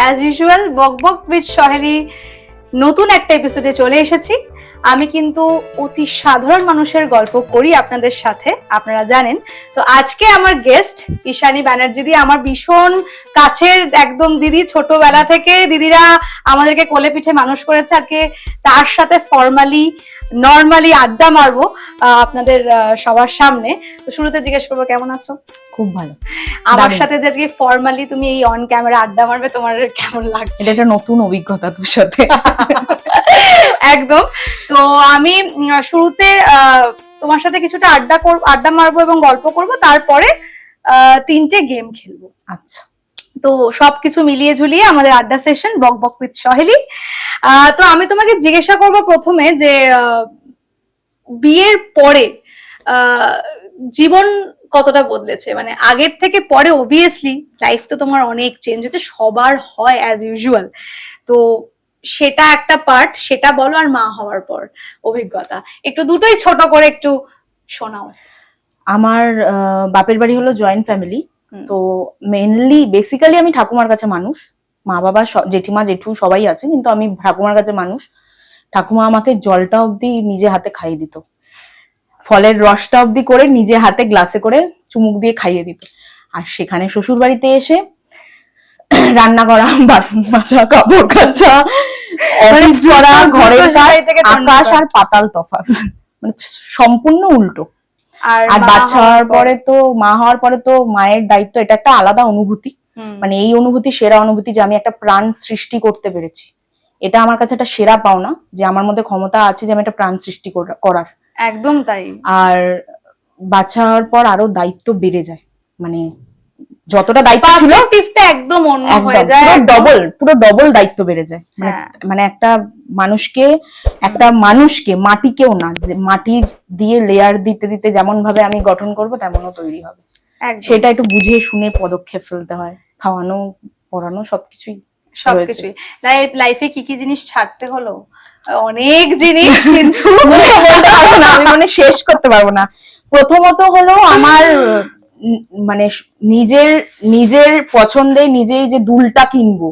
As usual বক বক with সহেলি, নতুন একটা এপিসোডে চলে এসেছি। আমি কিন্তু অতি সাধারণ মানুষের গল্প করি আপনাদের সাথে, আপনারা জানেন। তো আজকে আমার গেস্ট ঈশানী ব্যানার্জি দি, আমার ভীষণ কাছের একদম দিদি, ছোটবেলা থেকে দিদিরা আমাদেরকে কোলে পিঠে মানুষ করেছে। আজকে তার সাথে ফর্মালি নর্মালি আড্ডা মারবো আপনাদের সবার সামনে। তো শুরুতে জিজ্ঞেস করব কেমন আছো? খুব ভালো। আমার সাথে যে আজকে ফর্মালি তুমি এই অন ক্যামেরা আড্ডা মারবে তোমার কেমন লাগছে? এটা একটা নতুন অভিজ্ঞতা তোর সাথে। একদম। তো আমি শুরুতে আহ, তোমার সাথে কিছুটা আড্ডা করব আড্ডা মারবো এবং গল্প করব তারপরে আহ, তিনটে গেম খেলব। আচ্ছা। তো সবকিছু মিলিয়ে ঝুলিয়ে আমাদের আড্ডা সেশন বক বক উইথ সহেলি। তো আমি তোমাকে জিজ্ঞাসা করব প্রথমে যে বিয়ের পরে জীবন কতটা বদলেছে? মানে আগের থেকে পরে অবভিয়াসলি লাইফ তো তোমার অনেক চেঞ্জ হচ্ছে সবার হয় অ্যাজ ইউজুয়াল তো সেটা একটা পার্ট সেটা বলো আর মা হওয়ার পর অভিজ্ঞতা। একটু দুটোই ছোট করে একটু শোনাও। আমার বাপের বাড়ি হলো জয়েন্ট ফ্যামিলি। তো মেনলি বেসিক্যালি আমি ঠাকুমার কাছে মানুষ। মা বাবা জেঠিমা জেঠু সবাই আছে কিন্তু আমি ঠাকুমার কাছে মানুষ। ঠাকুমা আমাকে জলটা অবধি নিজে হাতে খাইয়ে দিত। ফলের রসটা অবধি করে নিজে হাতে গ্লাসে করে চুমুক দিয়ে খাইয়ে দিত। আর সেখানে শ্বশুর বাড়িতে এসে রান্না করা বাসন মাজা কাপড় কাচা অফিস করা ঘরের কাজ আকাশ আর পাতাল তফাৎ। মানে সম্পূর্ণ উল্টো। আর বাচ্চা হওয়ার পরে তো মা হওয়ার পরে তো মায়ের দায়িত্ব এটা একটা আলাদা অনুভূতি। মানে এই অনুভূতি সেরা অনুভূতি যে আমি একটা প্রাণ সৃষ্টি করতে পেরেছি। এটা আমার কাছে একটা সেরা পাওনা যে আমার মধ্যে ক্ষমতা আছে যে আমি একটা প্রাণ সৃষ্টি করার। একদম তাই। আর বাচ্চা হওয়ার পর আরও দায়িত্ব বেড়ে যায়। মানে যতটা দায়িত্ব ছিল একদম অন্য হয়ে যায় পুরো ডবল পুরো ডবল দায়িত্ব বেড়ে যায়। মানে হ্যাঁ। মানে একটা মানুষকে একটা মানুষকে মাটিকেও না মাটি দিয়ে লেয়ার দিতে দিতে যেমন ভাবে আমি গঠন করব তেমনও তৈরি হবে। সেটা একটু বুঝে শুনে পদক্ষেপ ফেলতে হয়। খাওয়ানো পড়ানো সবকিছুই সবকিছুই। লাইফে কি কি জিনিস ছাড়তে হলো? অনেক জিনিস কিন্তু বলতে পারব না, আমি মানে শেষ করতে পারব না। প্রথমত হলো আমার মানে নিজের নিজের পছন্দে নিজেই যে দুলটা কিনবো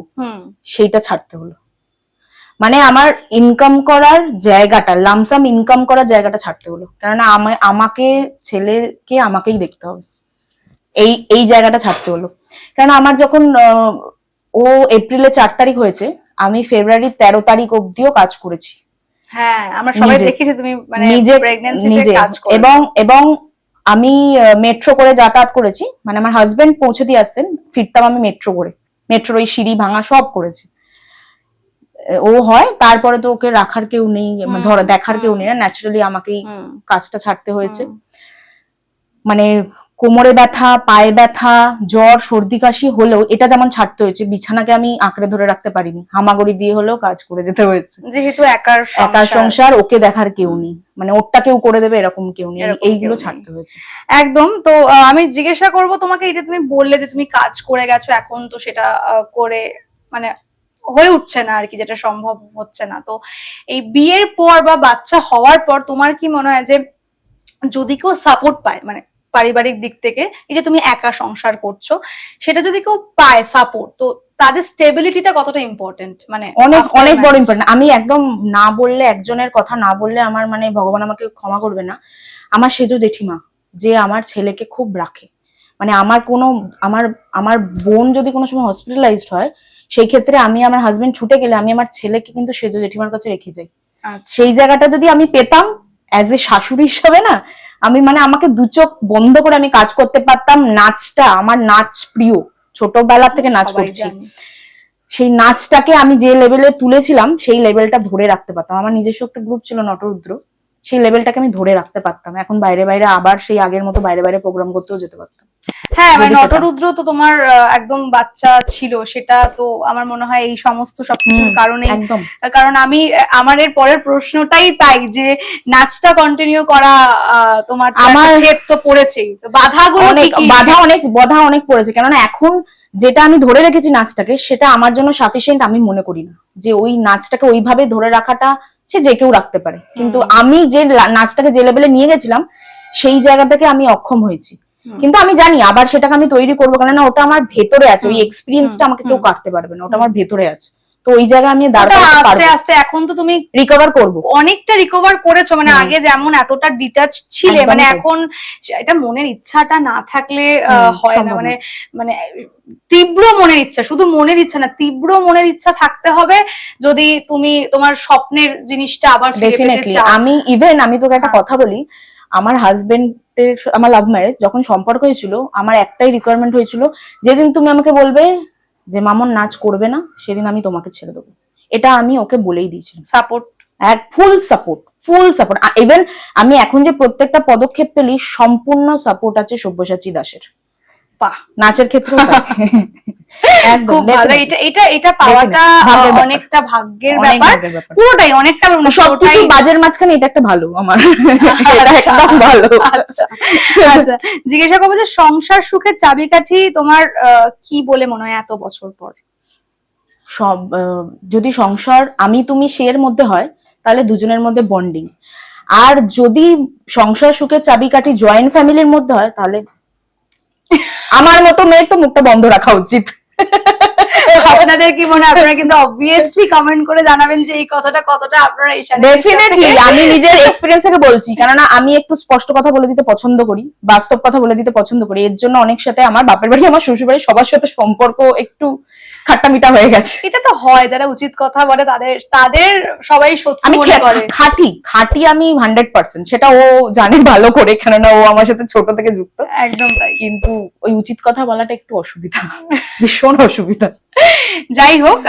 সেইটা ছাড়তে হলো। মানে আমার ইনকাম করার জায়গাটা লামসাম ইনকাম করার জায়গাটা ছাড়তে হলো। কেননা আমাকে ছেলেকে আমাকেই দেখতে হবে। এই এই জায়গাটা ছাড়তে হলো। কারণ আমার যখন ও এপ্রিলে চার তারিখ হয়েছে আমি ফেব্রুয়ারির তেরো তারিখ অব্দিও কাজ করেছি। হ্যাঁ আমরা সবাই দেখেছি তুমি মানে নিজে প্রেগন্যান্সিতে নিজে কাজ এবং এবং আমি মেট্রো করে যাতায়াত করেছি। মানে আমার হাজবেন্ড পৌঁছে দিয়ে আসতেন ফিরতাম আমি মেট্রো করে। মেট্রোর ওই সিঁড়ি ভাঙা সব করেছি। ও হয় তারপরে তো ওকে রাখার কেউ নেই হুম, ধর দেখার কেউ নেই না ন্যাচারালি আমাকেই কাজটা ছাড়তে হয়েছে। মানে কোমরে ব্যথা পায়ে ব্যথা জ্বর সর্দি কাশি হলেও এটা যেমন ছাড়তে হয়েছে বিছানাকে আমি আঁকড়ে ধরে রাখতে পারিনি। হামাগুড়ি দিয়ে হলেও কাজ করে যেতে হয়েছে। যেহেতু একার একার সংসার ওকে দেখার কেউ নেই। মানে ওরটা কেউ করে দেবে এরকম কেউ নেই। এইগুলো ছাড়তে হয়েছে। একদম। তো আমি জিজ্ঞাসা করব তোমাকে এই যে তুমি বললে যে তুমি কাজ করে গেছো এখন তো সেটা করে মানে হয়ে উঠছে না আর কি যেটা সম্ভব হচ্ছে না। তো এই বিয়ের পর বা বাচ্চা হওয়ার পর তোমার কি মনে হয় যে যদি কেউ সাপোর্ট পায় মানে পারিবারিক দিক থেকে এই যে তুমি একা সংসার করছ সেটা যদি কেউ পায় সাপোর্ট তো তাদের স্টেবিলিটিটা কতটা ইম্পর্টেন্ট মানে অনেক অনেক বড় ইম্পর্টেন্ট আমি একদম না বললে একজনের কথা না বললে আমার মানে ভগবান আমাকে ক্ষমা করবে না। আমার সেজো জেঠিমা যে আমার ছেলেকে খুব রাখে। মানে আমার কোনো আমার আমার বোন যদি কোনো সময় হসপিটালাইজড হয় সেই ক্ষেত্রে আমি আমার হাজবেন্ড ছুটে গেলে আমি আমার ছেলেকে কিন্তু সেজো জেঠিমার কাছে রেখে যাই। আচ্ছা। সেই জায়গাটা যদি আমি পেতাম অ্যাজ এ শাশুড়ি হিসাবে না আমি মানে আমাকে দু চোখ বন্ধ করে আমি কাজ করতে পারতাম নাচটা আমার নাচ প্রিয়। ছোটবেলা থেকে নাচ করছি। সেই নাচটাকে আমি যে লেভেলে তুলেছিলাম সেই লেভেলটা ধরে রাখতে পারতাম। আমার নিজস্ব একটা গ্রুপ ছিল নটরুদ্র। সেই লেভেলটাকে আমি ধরে রাখতে পারতাম। এখন বাইরে বাইরে আবার সেই আগের মতো বাইরে বাইরে প্রোগ্রাম করতেও যেতে পারতাম। হ্যাঁ মানে নটরুদ্র তো তোমার একদম বাচ্চা ছিল। সেটা তো আমার মনে হয় এই সমস্ত সবকিছুর কারণে একদম। কারণ আমি আমার এর পরের প্রশ্নটাই তাই যে নাচটা কন্টিনিউ করা তোমার আমার- ছেদ তো পড়েছেই। তো বাধাগুলো অনেক? বাধা অনেক বাধা অনেক পড়েছে। কেননা এখন যেটা আমি ধরে রেখেছি নাচটাকে সেটা আমার জন্য সাফিসিয়েন্ট আমি মনে করি না। যে ওই নাচটাকে ওইভাবে ধরে রাখাটা সে যে কেউ রাখতে পারে। কিন্তু আমি যে নাচটাকে যে লেভেলে নিয়ে গেছিলাম সেই জায়গাটাকে থেকে আমি অক্ষম হয়েছি। কিন্তু আমি জানি আবার সেটাকে আমি তৈরি করব কেননা ওটা আমার ভেতরে আছে। ওই এক্সপিরিয়েন্সটা আমাকে কেউ কাটতে পারবে না। ওটা আমার ভেতরে আছে। তো ওই জায়গায় আমি আস্তে আস্তে এখন তো তুমি রিকভার করব। অনেকটা রিকভার করেছ মানে আগে যেমন এতটা ডিটাচ ছিলে মানে এখন এটা মনের ইচ্ছাটা না থাকলে হয় না। মানে মানে তীব্র মনের ইচ্ছা শুধু মনের ইচ্ছা না তীব্র মনের ইচ্ছা থাকতে হবে যদি তুমি তোমার স্বপ্নের জিনিসটা আবার ফিরে পেতে ডেফিনেটলি চাও। আমি ইভেন আমি তোকে একটা হ্যাঁ। কথা বলি আমার হাজবেন্ডের আমার লাভ ম্যারেজ যখন সম্পর্ক হয়েছিল আমার একটাই রিকোয়ারমেন্ট হয়েছিল যেদিন তুমি আমাকে বলবে যে মামন নাচ করবে না সেদিন আমি তোমাকে ছেড়ে দেবো। এটা আমি ওকে বলেই দিয়েছিলাম। সাপোর্ট এক full support full support even আমি এখন যে প্রত্যেকটা পদক্ষেপ পেলি সম্পূর্ণ সাপোর্ট আছে সব্যসাচী দাসের। বাহ। নাচের ক্ষেত্রে খুব ভালো। এটা এটা এটা পাওয়াটা। অনেকটা ভাগ্যের ব্যাপার। পুরোটাই অনেকটা সবকিছু বাজের মাঝখানে এটা একটা ভালো আমার। আচ্ছা। একদম ভালো। আচ্ছা। আচ্ছা। জিজ্ঞাসা করব যে সংসার সুখের চাবিকাঠি তোমার কি বলে মনে হয় এত বছর পর? সব যদি সংসার আমি তুমি সের মধ্যে হয় তাহলে দুজনের মধ্যে বন্ডিং আর যদি সংসার সুখের চাবিকাঠি জয়েন্ট ফ্যামিলির মধ্যে হয় তাহলে আমার মতো মেয়ের তো মুখটা বন্ধ রাখা উচিত। আপনাদের কি মনে আপনারা কিন্তু অবভিয়াসলি কমেন্ট করে জানাবেন যে এই কথাটা কতটা আপনারা ডেফিনেটলি আমি নিজের এক্সপিরিয়েন্স থেকে বলছি। কেননা আমি একটু স্পষ্ট কথা বলে দিতে পছন্দ করি বাস্তব কথা বলে দিতে পছন্দ করি। এর জন্য অনেক সাথে আমার বাপের বাড়ি আমার শ্বশুর বাড়ি সবার সাথে সম্পর্ক একটু খাট্টা মিটা হয়ে গেছে। এটা তো হয় যারা উচিত কথা বলে তাদের তাদের সবাই সত্যি আমি মনে করে। খাঁটি খাঁটি আমি হান্ড্রেড পার্সেন্ট সেটা ও জানে ভালো করে কেননা ও আমার সাথে ছোট থেকে যুক্ত। একদম তাই। কিন্তু ওই উচিত কথা বলাটা একটু অসুবিধা। ভীষণ অসুবিধা। যাই হোক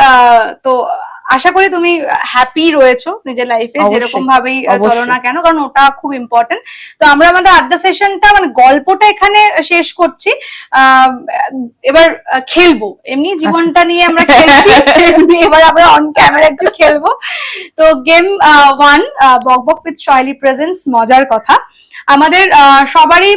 তো আশা করি তুমি হ্যাপি রয়েছো নিজের লাইফে যেরকম ভাবেই চলো না কেন কারণ ওটা খুব ইম্পর্টেন্ট তো আমরা আমাদের আড্ডা সেশনটা মানে গল্পটা এখানে শেষ করছি। আহ, এবার খেলব। এমনি জীবনটা নিয়ে আমরা খেলছি। এবার আমরা অন ক্যামেরা একটু খেলব। তো গেম ওয়ান বক বক উইথ শৈলী প্রেজেন্স মজার কথা। আমাদের সবারই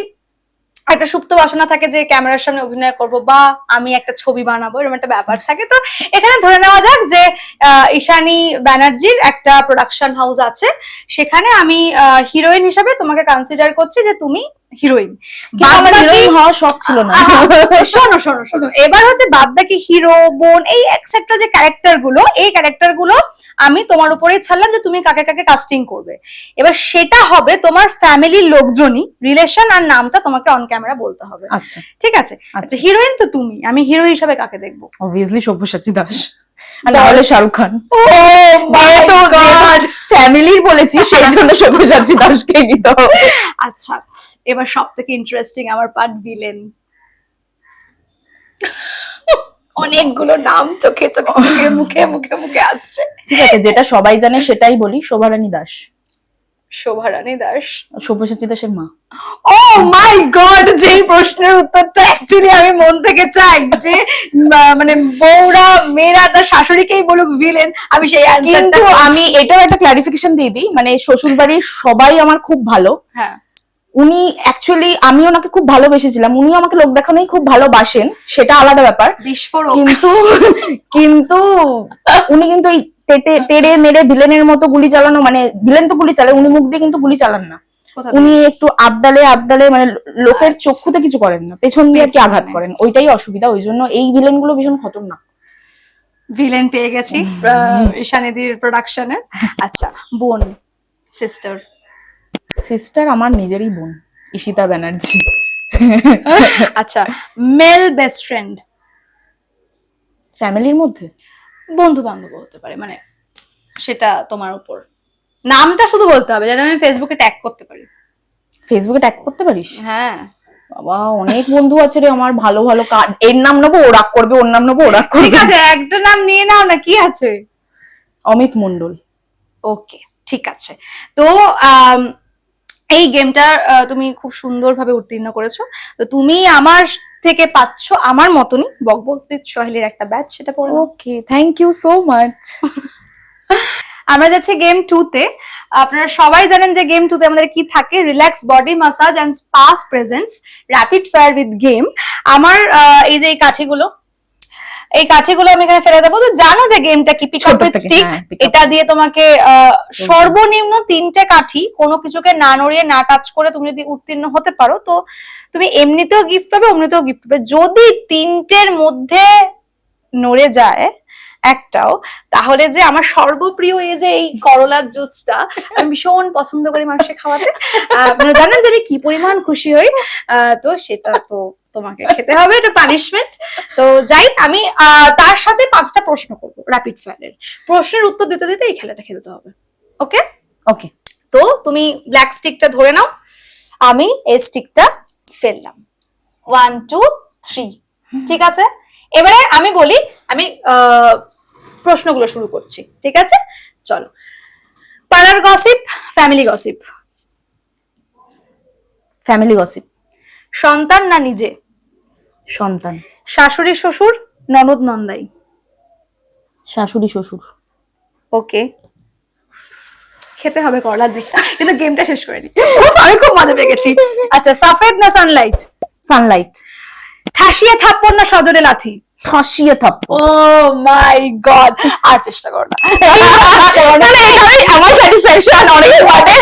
একটা সুপ্ত বাসনা থাকে যে ক্যামেরার সামনে অভিনয় করব বা আমি একটা ছবি বানাবো, এরকম একটা ব্যাপার থাকে। তো এখানে ধরে নেওয়া যাক যে ঈশানী ব্যানার্জির একটা প্রোডাকশন হাউস আছে। সেখানে আমি হিরোইন হিসাবে তোমাকে কনসিডার করছি যে তুমি হিরোইন। হিরোইন হওয়া শখ ছিল না। শোনো শোনো শোনো। এবার হচ্ছে বাদ বাকি হিরো বোন এই এক্সেট্রা যে ক্যারেক্টারগুলো এই ক্যারেক্টারগুলো আমি তোমার উপরেই ছাড়লাম যে তুমি কাকে কাকে কাস্টিং করবে। এবার সেটা হবে তোমার ফ্যামিলির লোকজনই রিলেশন আর নামটা তোমাকে অন ক্যামেরা বলতে হবে। আচ্ছা। ঠিক আছে? আচ্ছা। হিরোইন তো তুমি আমি হিরো হিসাবে কাকে দেখব? অবভিয়াসলি সব্যসাচী দাস। আর নাহলে শাহরুখ খান। যেহেতু God! ফ্যামিলির বলেছি সেই জন্য সব্যসাচী দাসকে নিতে আচ্ছা এবার সব থেকে ইন্টারেস্টিং আমার পার্ট ভিলেন অনেকগুলো নাম চোখে চোখে চোখে মুখে মুখে মুখে আসছে। ঠিক আছে যেটা সবাই জানে সেটাই বলি শোভারানী দাস। শোভারানী দাস। সব্যসাচী দাসের মা। ও মাই গড যে প্রশ্নের উত্তরটা অ্যাকচুয়ালি আমি মন থেকে চাই যে মানে বউরা মেয়েরা তার শাশুড়িকেই বলুক ভিলেন আমি সেই কিন্তু আমি এটাও একটা ক্লারিফিকেশন দিয়ে দিই মানে শ্বশুর বাড়ির সবাই আমার খুব ভালো। হ্যাঁ। উনি অ্যাকচুয়ালি আমি ওনাকে খুব ভালোবেসেছিলাম উনি আমাকে লোক দেখানোই খুব ভালোবাসেন সেটা আলাদা ব্যাপার। বিস্ফোরক। কিন্তু কিন্তু উনি কিন্তু এই তেড়ে মেরে ভিলেনের মতো গুলি চালানো মানে ভিলেন তো গুলি চালায় উনি মুখ দিয়ে কিন্তু গুলি চালান না। উনি একটু আবডালে আবডালে মানে লোকের আচ্ছা। চক্ষুতে কিছু করেন না পেছন দিয়ে কি আঘাত করেন ওইটাই অসুবিধা ওই জন্য এই ভিলেনগুলো ভীষণ খতরনাক। ভিলেন পেয়ে গেছি ঈশানীদির প্রোডাকশনের আচ্ছা বোন। সিস্টার সিস্টার আমার নিজেরই বোন ঈশিতা ব্যানার্জি। আচ্ছা মেল বেস্ট ফ্রেন্ড ফ্যামিলির মধ্যে? বন্ধু বান্ধব হতে পারে মানে সেটা তোমার উপর। নামটা শুধু বলতে হবে যাতে আমি ফেসবুকে ট্যাগ করতে পারি। ফেসবুকে ট্যাগ করতে পারিস? হ্যাঁ। বাবা অনেক বন্ধু আছে রে আমার ভালো ভালো কাজ। এর নাম নেব ও রাগ করবে ওর নাম নেব ও রাগ ঠিক আছে একটা নাম নিয়ে নাও না কি আছে? অমিত মন্ডল ওকে ঠিক আছে। তো এই গেমটা তুমি খুব সুন্দরভাবে উত্তীর্ণ করেছ। তো তুমি আমার থেকে পাচ্ছ আমার মতনই বকবকপ্রীত সহেলির একটা ব্যাচ সেটা পড়ো okay thank you so much আমরা যাচ্ছি গেম টু তে। আপনারা সবাই জানেন যে গেম টু তে আমাদের কি থাকে? Relax body massage and spas presents rapid fire with game আমার এই যে এই কাঠিগুলো এই কাঠিগুলো আমি এখানে ফেলে দেবো। তো জানো যে গেমটা কি? Pick up with stick. এটা দিয়ে তোমাকে আহ, সর্বনিম্ন তিনটে কাঠি কোনো কিছুকে না নড়িয়ে না টাচ করে তুমি যদি উত্তীর্ণ হতে পারো তো তুমি এমনিতেও গিফট পাবে অমনিতেও গিফট পাবে। যদি তিনটের মধ্যে নড়ে যায় একটাও তাহলে যে আমার সর্বপ্রিয় এই যে এই করলার জুসটা আমি ভীষণ পছন্দ করি মানুষকে খাওয়াতে। আহ, আপনারা জানেন যে আমি কি পরিমাণ খুশি হই? আহ, তো সেটা তো তোমাকে খেতে হবে এটা পানিশমেন্ট তো যাই আমি তার সাথে পাঁচটা প্রশ্ন করব র্যাপিড ফায়ারের প্রশ্নের উত্তর দিতে দিতে এই খেলাটা খেলতে হবে। ওকে? ওকে। তো তুমি ব্ল্যাক স্টিকটা ধরে নাও। আমি এই স্টিকটা ফেললাম। ওয়ান টু থ্রি ঠিক আছে? এবারে আমি বলি আমি প্রশ্নগুলো শুরু করছি। ঠিক আছে? চলো। পাড়ার gossip family gossip family gossip সন্তান না নিজে? সন্তান। শাশুড়ি শ্বশুর ননদ নন্দাই? শাশুড়ি শ্বশুর। ওকে। খেতে হবে করলার জুসটা কিন্তু গেমটা শেষ করিনি। আমি খুব মজা পেয়ে গেছি। আচ্ছা সাফেদ না সানলাইট? সানলাইট। ঠাসিয়ে থাপ্পড় না সজনে লাথি? ফাঁসিয়ে থাপ্পড়। ও মাই গড আর চেষ্টা করো না। মানে আমার স্যাটিসফ্যাকশন অনেকের মাঝে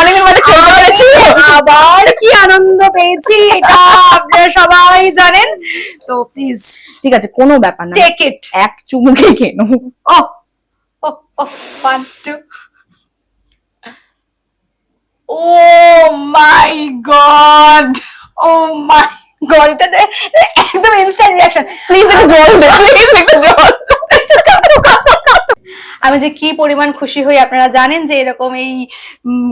অনেকের মাঝে খেলতে পেরেছি আবার কি আনন্দ পেয়েছি এটা? সবাই জানেন? তো প্লিজ ঠিক আছে কোনো ব্যাপার না। টেক ইট এক চুমুকে কেন। ও oh O one two oh my god oh my god এটা একদম ইনস্ট্যান্ট রিঅ্যাকশন প্লিজ একটু জল দে প্লিজ একটু জল আমি যে কি পরিমাণ খুশি হই আপনারা জানেন যে এরকম এই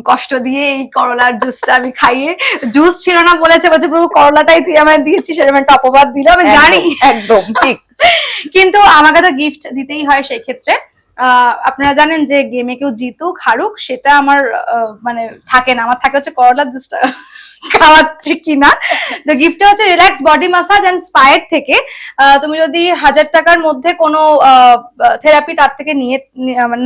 কষ্ট দিয়ে এই করলার জুসটা আমি খাইয়ে জুস ছিল না বলেছে বলছে প্রভু করলাটাই তুই আমায় দিয়েছিস সেরকম একটা অপবাদ দিল আমি জানি। একদম, ঠিক। কিন্তু আমাকে তো গিফট দিতেই হয় সেই ক্ষেত্রে। আহ, আপনারা জানেন যে গেমে কেউ জিতুক হারুক সেটা আমার আহ, মানে থাকে না। আমার থাকে হচ্ছে করলার জুসটা খাওয়াচ্ছি কিনা? তো গিফটটা হচ্ছে রিল্যাক্স বডি মাসাজ এন্ড স্পায়ার থেকে। তুমি যদি হাজার টাকার মধ্যে কোনো থেরাপি তার থেকে নিয়ে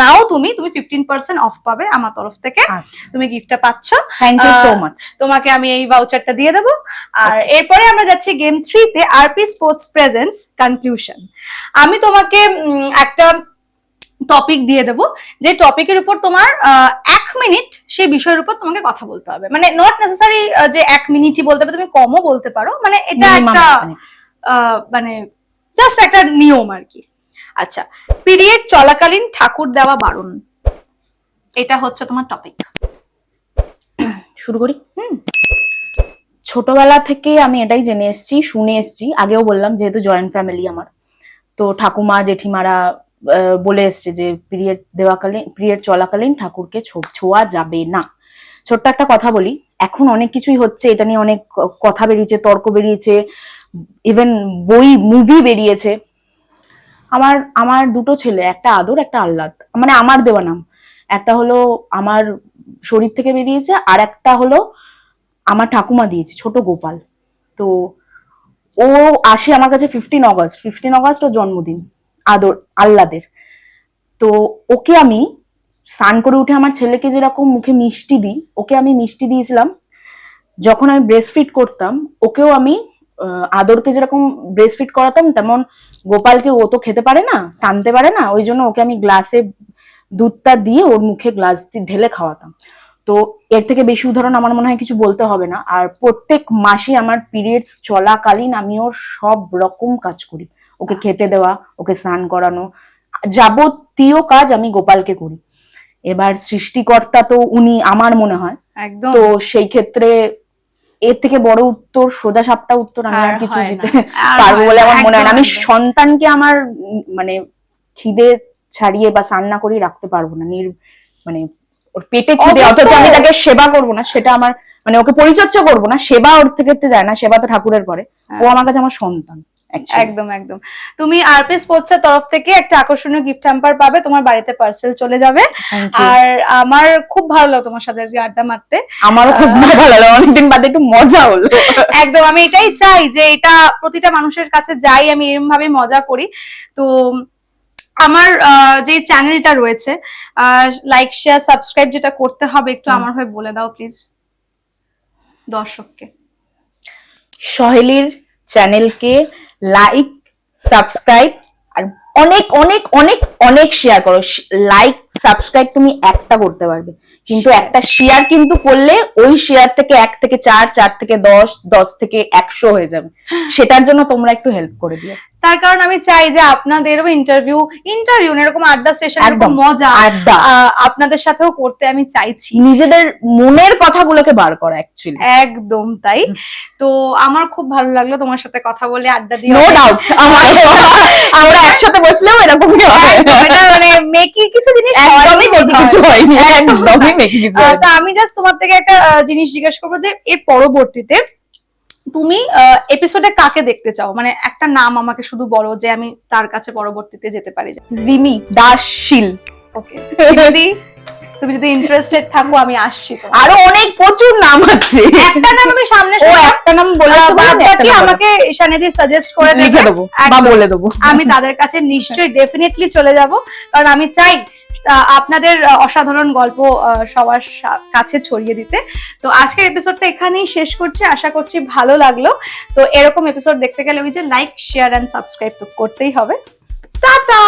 নাও তুমি তুমি ফিফটিন পার্সেন্ট অফ পাবে আমার তরফ থেকে। আচ্ছা। তুমি গিফটটা পাচ্ছ। থ্যাংক ইউ সো মাচ তোমাকে আমি এই ভাউচারটা দিয়ে দেবো। আর এরপরে আমরা যাচ্ছি গেম থ্রিতে আরপি স্পোর্টস প্রেজেন্স কনক্লুশন আমি তোমাকে একটা টপিক দিয়ে দেবো যে টপিকের উপর তোমার এক মিনিট সেই বিষয়ের উপর তোমাকে কথা বলতে হবে। মানে নট নেসেসারি যে এক মিনিটই বলতে হবে তুমি কমও বলতে পারো মানে এটা একটা মানে জাস্ট একটা নিয়ম আর কি। আচ্ছা পিরিয়ড চলাকালীন ঠাকুর দেওয়া বারণ। এটা হচ্ছে তোমার টপিক শুরু করি? হুম। ছোটবেলা থেকে আমি এটাই জেনে এসেছি শুনে এসেছি আগেও বললাম যেহেতু জয়েন্ট ফ্যামিলি আমার। তো ঠাকুমা জেঠিমারা বলে এসছে যে পিরিয়ড দেওয়াকালীন পিরিয়ড চলাকালীন ঠাকুরকে ছোঁয়া যাবে না। ছোট্ট একটা কথা বলি, এখন অনেক কিছুই হচ্ছে, এটা নিয়ে অনেক কথা বেরিয়েছে, তর্ক বেরিয়েছে ইভেন বই মুভি বেরিয়েছে। আমার আমার দুটো ছেলে, একটা আদর, একটা আহ্লাদ। মানে আমার দেওয়া নাম। একটা হলো আমার শরীর থেকে বেরিয়েছে, আর একটা হলো আমার ঠাকুমা দিয়েছে, ছোট গোপাল। তো ও আসে আমার কাছে ফিফটিন অগস্ট ফিফটিন অগস্ট ওর জন্মদিন। আদর আল্লাদের তো ওকে আমি স্নান করে উঠে আমার ছেলেকে যেরকম মুখে মিষ্টি দিই, ওকে আমি মিষ্টি দিয়েছিলাম। যখন আমি ব্রেস্ট ফিট করতাম, ওকেও আমি আদরকে যেরকম ব্রেস্ট ফিট করাতাম, তেমন গোপালকে ও তো খেতে পারে না, টানতে পারে না, ওই জন্য ওকে আমি গ্লাসে দুধটা দিয়ে ওর মুখে গ্লাস ঢেলে খাওয়াতাম। তো এর থেকে বেশি উদাহরণ আমার মনে হয় কিছু বলতে হবে না। আর প্রত্যেক মাসে আমার পিরিয়ডস চলাকালীন আমি ওর সব রকম কাজ করি। ওকে খেতে দেওয়া ওকে স্নান করানো যাবতীয় কাজ আমি গোপালকে করি। এবার সৃষ্টিকর্তা তো উনি আমার মনে হয়। একদম। তো সেই ক্ষেত্রে এর থেকে বড় উত্তর সোজা সাপটা উত্তর আমি আর কিছু দিতে পারব বলে আমার মনে হয় আমি সন্তানকে আমার মানে খিদে ছাড়িয়ে বা সান্না করে রাখতে পারব না। নির মানে ওর পেটে খিদে অথচ আমি তাকে সেবা করব না। সেটা আমার মানে ওকে পরিচর্যা করব না। সেবা ওর থেকে যায় না সেবা তো ঠাকুরের পরে ও আমার কাছে আমার সন্তান। একদম একদম। তুমি আরপি স্পোর্টস এর তরফ থেকে একটা আকর্ষণীয় গিফট হ্যাম্পার পাবে তোমার বাড়িতে পার্সেল চলে যাবে। আর আমার খুব ভালো লাগল তোমার সাথে আজকে আড্ডা মারতে। আমারও খুব ভালো লাগল অনেকদিন বাদে একটু মজা হলো। একদম আমি এটাই চাই যে এটা প্রতিটা মানুষের কাছে যাই আমি এরকম ভাবে মজা করি। তো আমার যে চ্যানেলটা রয়েছে লাইক শেয়ার সাবস্ক্রাইব যেটা করতে হবে একটু আমার হয়ে বলে দাও প্লিজ দর্শককে। সহেলির চ্যানেলকে লাইক সাবস্ক্রাইব আর অনেক অনেক অনেক অনেক শেয়ার করো। লাইক সাবস্ক্রাইব তুমি একটা করতে পারবে। কিন্তু একটা শেয়ার কিন্তু করলে ওই শেয়ার থেকে এক থেকে চার চার থেকে দশ দশ থেকে একশো হয়ে যাবে। সেটার জন্য তোমরা একটু হেল্প করে দিও। তার কারণ আমি চাই যে আপনাদেরও ইন্টারভিউ ইন্টারভিউ এরকম আড্ডা সেশন এরকম মজা আড্ডা। আপনাদের সাথেও করতে আমি চাইছি। নিজেদের মনের কথাগুলোকে বার করা অ্যাকচুয়ালি একদম তাই। তো আমার খুব ভালো লাগল তোমার সাথে কথা বলে আড্ডা দিয়ে নো ডাউট আমরা একসাথে বসলেও হয়। এটা মানে মেকি কিছু জিনিস একদমই মেকি কিছু। হয়নি একদমই মেকি কিছু তো আমি জাস্ট তোমার থেকে একটা জিনিস জিজ্ঞেস করব যে এর পরবর্তীতে তুমি এপিসোডে কাকে দেখতে চাও? মানে একটা নাম আমাকে শুধু বলো যে আমি তার কাছে পরবর্তীতে যেতে পারি। রিমি দাসশীল। ওকে যদি তুমি যদি ইন্টারেস্টেড থাকো আমি আসছি আরও অনেক প্রচুর নাম আছে। একটা নাম আমি সামনে ও একটা নাম বলেছে বাদ বলে একটা বাকি আমাকে ঈশানিদি সাজেস্ট করে লিখে দেবো বা বলে দেবো। আমি তাদের কাছে নিশ্চয়ই ডেফিনেটলি চলে যাব। কারণ আমি চাই আপনাদের অসাধারণ গল্প সবার কাছে ছড়িয়ে দিতে। তো আজকের এপিসোডটা এখানেই শেষ করছি। আশা করছি ভালো লাগল। তো এরকম এপিসোড দেখতে গেলে ওই যে লাইক শেয়ার অ্যান্ড সাবস্ক্রাইব তো করতেই হবে। টাটা!